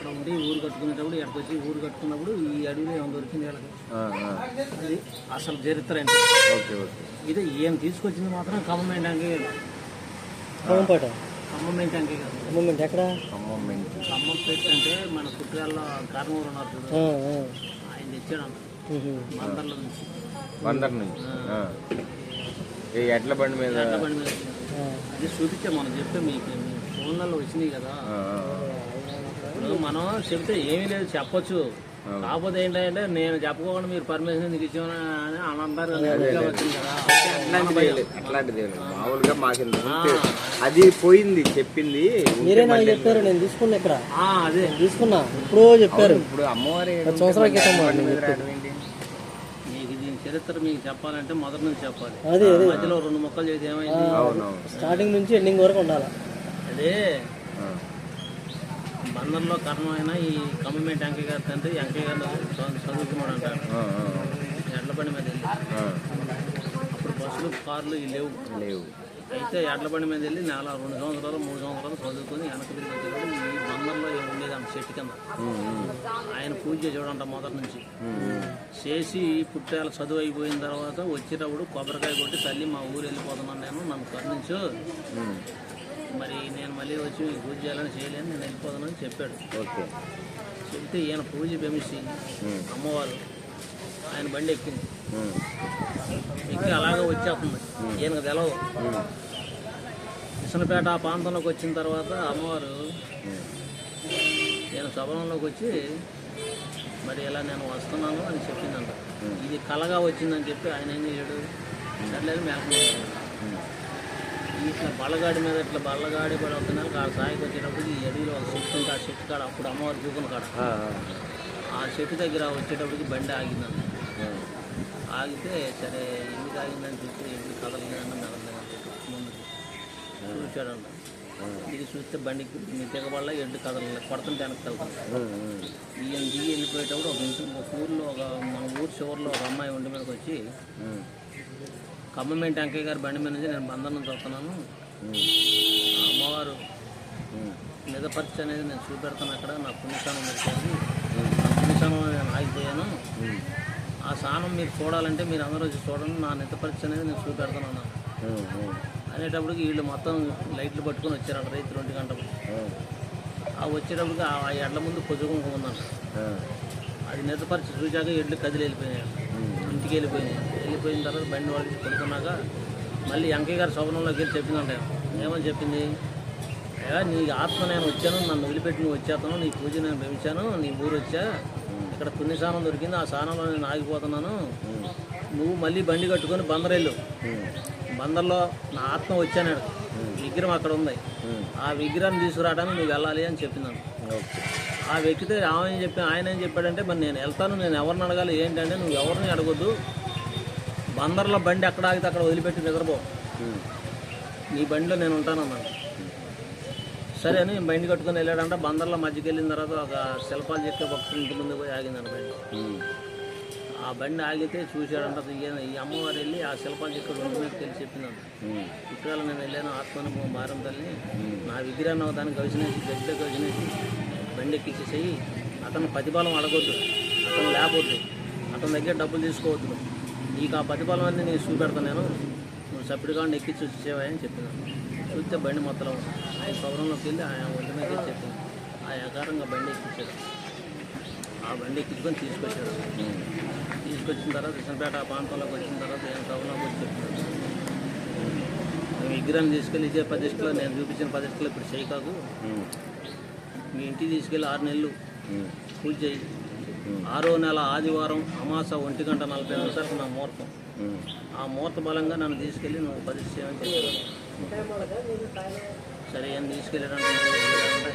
అక్కడ ఉండి ఊరు కట్టుకునేటప్పుడు ఎక్కడికి వచ్చి ఊరు కట్టుకున్నప్పుడు ఈ అడవిలో ఏమైనా దొరికింది వాళ్ళకి? ఆ, ఆ. అది అసలు చరిత్ర ఓకే ఓకే. ఇది ఏం తీసుకొచ్చింది మాత్రం ఖమ్మం ఏంటంకే ఖమ్మంపేట ఖమ్మం ఏంటంకే కాదు. ఎక్కడ? ఖమ్మం పెట్టి అంటే మన కుట్రాల్లో కారణం ఉన్నారు చూడు. ఆయన తెచ్చాడంట ఉహు. మందర్ల నుంచి. బందర్ నుంచి? ఆ. ఈ ఎడ్ల బండి మీద? ఎడ్ల బండి మీద. అది చూపించే మనం చెప్తే మీకు మీ ఫోన్లలో వచ్చినాయి కదా. ఆ, ఆ. ఇప్పుడు మనం చెప్తే ఏమీ లేదు చెప్పొచ్చు. కాకపోతే ఏంటంటే నేను చెప్పుకోకుండా మీరు పర్మిషన్ ఎందుకు ఇచ్చామని అని అని అంటారు అట్లాంటిది. మామూలుగా మాకు అది పోయింది చెప్పింది. మీరే నాకు చెప్పారు నేను తీసుకున్నా ఇక్కడ. ఆ, అదే. తీసుకున్నా ఇప్పుడు చెప్పారు. ఇప్పుడు అమ్మవారి సంవత్సరాల? మీకు దీని చరిత్ర మీకు చెప్పాలంటే మొదటి నుంచి చెప్పాలి. అదే మధ్యలో రెండు మొక్కలు చేసి ఏమైంది? స్టార్టింగ్ నుంచి ఎండింగ్ వరకు ఉండాలి? అదే. ఆ. బందర్లో కారణమైన ఈ కమ్మమే టంకయ్య గారి తండ్రి వెంకయ్య గారు చదువు- చదువుకున్నాడు అంటారు ఆ, ఆ, ఎడ్ల బండి మీద వెళ్ళి. అప్పుడు బస్సులు కార్లు ఇవి లేవు లేవు అయితే ఎడ్ల బండి మీద వెళ్ళి నెల రెండు సంవత్సరాలు మూడు సంవత్సరాలు చదువుకొని వెనక తిరిగి వచ్చేటప్పుడు ఈ బందర్లో ఉండేది అంత చెట్టు కింద ఆయన పూజ చేసేవాడంట మొదటి నుంచి. చేసి పుట్టాల చదువు అయిపోయిన తర్వాత వచ్చేటప్పుడు కొబ్బరికాయ కొట్టి తల్లి మా ఊరు వెళ్ళిపోతున్నాను నేను నన్ను కరుణించు. మరి నేను మళ్ళీ వచ్చి పూజ చేయాలని చేయలేను నేను వెళ్ళిపోతానని చెప్పాడు. ఓకే. చెప్తే ఈయన పూజ పెమిసి అమ్మవారు ఆయన బండి ఎక్కింది. ఎక్కి అలాగే వచ్చేస్తుంది. ఈయనకు తెలవు. కృష్ణపేట ఆ ప్రాంతంలోకి వచ్చిన తర్వాత అమ్మవారు. నేను సభలంలోకి వచ్చి మరి ఇలా నేను వస్తున్నాను అని చెప్పిందంట. ఇది కలగా వచ్చిందని చెప్పి ఆయన ఏం చేశాడు? సర్లేదు మేకపోయాడు ఇట్లా బల్లగాడి మీద ఇట్లా బల్లగాడి పడి వస్తున్నాను కాడ సాయికి వచ్చేటప్పుడు ఈ అడవిలో ఒక చెట్టు ఉంటే ఆ చెట్టు కాడ అప్పుడు అమ్మవారు చూకున్న కాడ. ఆ, ఆ చెట్టు దగ్గర వచ్చేటప్పటికి బండి ఆగిందంట ఆ, ఆగితే సరే ఎందుకు ఆగిందని చూస్తే ఎందుకు కదలలేదన్న మెదలేదని చెప్పి ముందుకు చూశాడంట ఇది చూస్తే బండికి తెగబడలా ఎడ్డు కదలలేదు కొడుతుంటే వెనక్కి వెళ్తాను. ఈయన దిగి వెళ్ళిపోయేటప్పుడు ఒక ఇంటి ఒక ఊర్లో ఒక మన ఊరు చివరిలో ఒక అమ్మాయి ఒంటి మీదకి వచ్చి ఉమ్, ఖమ్మం టంకయ్య గారి బండి మీద నుంచి నేను బంధం నుంచి వస్తున్నాను ఉమ్, ఆ అమ్మవారు. నిజపరిచ అనేది నేను చూపెడతాను అక్కడ. నా పుణ్యస్థానం దొరికేది ఆ పుణ్యస్థానంలో నేను ఆగిపోయాను. ఆ స్థానం మీరు చూడాలంటే మీరు అందరూ వచ్చి చూడండి. నా నిజపరిచ అనేది నేను చూపెడతాను అనేటప్పటికి వీళ్ళు మొత్తం లైట్లు పట్టుకొని వచ్చారంట రైతు రెండు గంటలు. ఆ వచ్చేటప్పటికి ఆ ఎడ్ల ముందు పొద్దుకుంకు ఉందంట. అది నిజపరిచి చూశాక ఎడ్లు కదిలి వెళ్ళిపోయినాయి ఇంటికి వెళ్ళిపోయినాయి. వెళ్ళిపోయిన తర్వాత బండి వాళ్ళకి పడుకున్నాక మళ్ళీ వెంకయ్య గారి శోభనంలోకి వెళ్ళి చెప్పిందంట ఏమని చెప్పింది? నీ ఆత్మ నేను వచ్చాను నన్ను వదిలిపెట్టి నువ్వు వచ్చేస్తాను నీ పూజ నేను పెంచాను నీ ఊరు వచ్చా ఇక్కడ పుణ్యస్థానం దొరికింది ఆ స్థానంలో నేను ఆగిపోతున్నాను. నువ్వు మళ్ళీ బండి కట్టుకొని బందరెళ్ళు బందర్లో నా ఆత్మ వచ్చాను విగ్రహం అక్కడ ఉంది. ఆ విగ్రహాన్ని తీసుకురావడానికి నువ్వు వెళ్ళాలి అని చెప్పిందంట. ఓకే ఆ వ్యక్తితో ఆమె ఏం చెప్పి ఆయన ఏం చెప్పాడంటే మరి నేను వెళ్తాను నేను ఎవరిని అడగాలి ఏంటంటే నువ్వు ఎవరిని అడగొద్దు బందర్లో బండి ఎక్కడ ఆగితే అక్కడ వదిలిపెట్టి నిద్రపో. ఉమ్, నీ బండిలో నేను ఉంటాను అన్నాడు. సరే అని బండి కట్టుకొని వెళ్ళాడంట. బందర్లో మధ్యకి వెళ్ళిన తర్వాత ఒక శిల్పాలు చెక్కే భక్తులు ఇంటి ముందు పోయి ఆగిందంట బండి. ఉమ్, ఆ బండి ఆగితే చూశాడంట ఈ- ఈ అమ్మవారు వెళ్ళి ఆ శిల్పాలు రెండు మీద తెలిసి చెప్పిందంట ఇటీవల నేను వెళ్ళాను ఆత్మను మారం తల్లి. నా విగ్రహాన్ని దానికి గవిసినేసి గడ్డ గవిసినేసి బండి ఎక్కించేసేయి అతను ప్రతిఫలం అడగొద్దు అతను లేపొద్దు అతని దగ్గర డబ్బులు తీసుకోవద్దు. నీకు ఆ ప్రతిఫలం అన్ని నేను చూపెడతాను నేను. నువ్వు సపరేట్గా ఎక్కించి వచ్చేవా అని చెప్పినాను చూస్తే బండి మొత్తం ఆయన సౌరంలోకి వెళ్ళి ఆయన ఒంటి మీద చెప్పింది ఆ ఆకారంగా బండి ఎక్కించాడు. ఆ బండి ఎక్కించుకొని తీసుకొచ్చాడు. తీసుకొచ్చిన తర్వాత కృష్ణపేట ఆ ప్రాంతంలోకి వచ్చిన తర్వాత ఏం సౌరంలోకి వచ్చి విగ్రహం తీసుకెళ్ళి ఇచ్చే ప్రతిష్టలో నేను చూపించిన ప్రతిష్టలో ఇప్పుడు చేయి కాదు ఉమ్, మీ ఇంటికి తీసుకెళ్ళి ఆరు నెలలు పూజ చేయి. ఆరో నెల ఆదివారం అమాస ఒంటి గంట నలభై నిమిషాలకు నా ముహూర్తం. ఆ ముహూర్త బలంగా నన్ను తీసుకెళ్ళి నువ్వు చెప్పాను సరే ఏం తీసుకెళ్ళాడంటే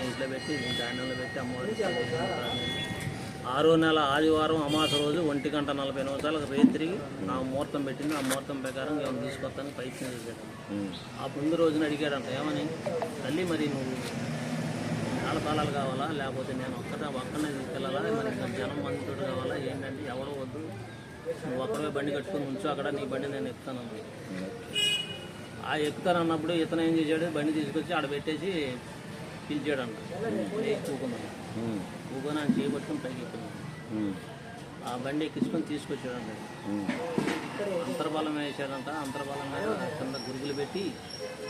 ఇంట్లో పెట్టి ధాన్యంలో పెట్టి అమ్మవారికి ఆరో నెల ఆదివారం అమాస రోజు ఒంటి గంట నలభై నిమిషాలకు రేత్రి ఆ ముహూర్తం పెట్టింది. ఆ ముహూర్తం ప్రకారం ఏమైనా తీసుకొస్తాను ప్రయత్నం చేశాడు. ఆ ముందు రోజున అడిగాడంట ఏమని? తల్లి మరి నువ్వు కాలాలు కావాలా? లేకపోతే నేను ఒక్కటే ఒక్కనే తీసుకెళ్ళాలా? మరి ఇంకా జనం మందితో కావాలా? ఏంటంటే ఎవరో వద్దు. నువ్వు ఒక్కడే బండి కట్టుకొని ఉంచు అక్కడ నీ బండి నేను ఎక్కుతాను అన్నాడు. ఆ ఎక్కుతాను అన్నప్పుడు ఇతను ఏం చేశాడు? బండి తీసుకొచ్చి ఆడ పెట్టేసి పిలిచాడంట లేచి కూకున్నాను ఉమ్, కూకొని ఆయన చేపట్టుకుని పైకి ఎక్కున్నాను ఉమ్, ఆ బండి ఎక్కించుకొని తీసుకొచ్చాడంట. ఉమ్, అంతర్బలం వేసాడంట అంతర్బలం మీద కింద గురుగులు పెట్టి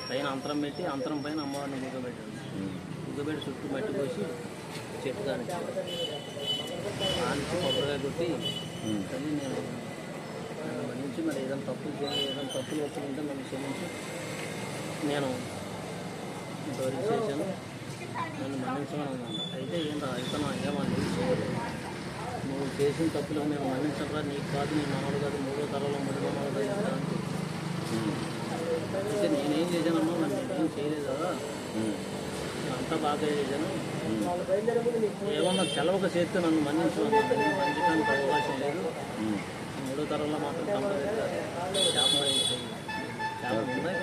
పైన అంతరం పెట్టి అంతరం పైన అమ్మవారిని గుగ్గబెట్టాడు గుగ్గబెట్టి చుట్టూ మట్టి పోసి చెట్టు కానిచ్చాడు. కానిచ్చి కొబ్బరిగా కొట్టి. తల్లి నేను మన్నించి మరి ఏదైనా తప్పులు చేయాలి ఏదైనా తప్పులు వచ్చుకుంటే నన్ను క్షమించి. నేను ఇంతవరకు చేశాను. నన్ను మన్నించమని అన్నాను అయితే ఏంటో ఇతను ఏమన్నా నువ్వు చేసిన తప్పులు నేను మన్నించరా నీకు కాదు నీ మనవడు కాదు మూడో తరంలో మూడు మనవడు అయితే నేనేం చేశానమ్మా? మరి నేనేం చేయలేదు? కదా ఉమ్, అంతా బాగా చేశాను. ఏమన్నా తెలవక చేస్తే నన్ను మన్నించమన్నాను నేను మన్నించడానికి అవకాశం లేదు. మూడో తరంలో మాత్రం కంపల్సరీగా శాపం వహించాలి శాపం ఉంది?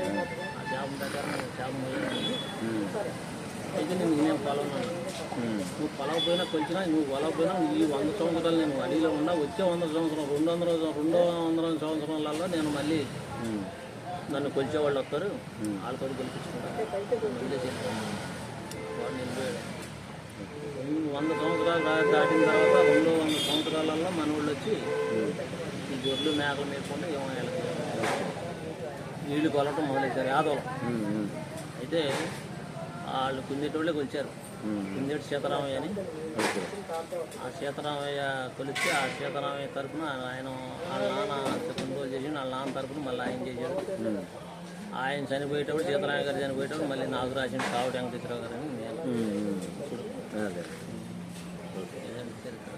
ఆ శాపం దగ్గర నేను శాపం అయితే నేను నేను పొలవన్నాను నువ్వు పొలవపోయినా కొలిచినా నువ్వు పొలవపోయినా ఈ వంద సంవత్సరాలు నేను అడవిలో ఉండా వచ్చే వంద సంవత్సరం రెండు వందల రెండో వందల సంవత్సరాలలో నేను మళ్ళీ నన్ను కొలిచేవాళ్ళు వస్తారు. వాళ్ళతో గెలిపించుకుంటాను. వంద సంవత్సరాలు దాటిన తర్వాత రెండో వంద సంవత్సరాలలో మన వాళ్ళు వచ్చి ఈ గొర్రెలు మేకలు మేపుకుంటే ఏమో నీళ్ళు కొలటం మొదలెట్టారు. యాదవులు. అయితే వాళ్ళు కుందేటోళ్ళకి ఉమ్, కుందేటి సీతారామయ్య అని. ఆ సీతారామయ్య కొలిస్తే ఆ సీతారామయ్య తరపున ఆయన వాళ్ళ నాన్న కొనుగోలు చేసి వాళ్ళ నాన్న తరపున మళ్ళీ ఆయన చేశాడు. ఉమ్, ఆయన చనిపోయేటప్పుడు సీతారామయ్య గారు చనిపోయేటప్పుడు మళ్ళీ నాకు రాసిన కావుడు వెంకటేశ్వరరావు గారు అని నేను. ఇప్పుడు చరిత్ర.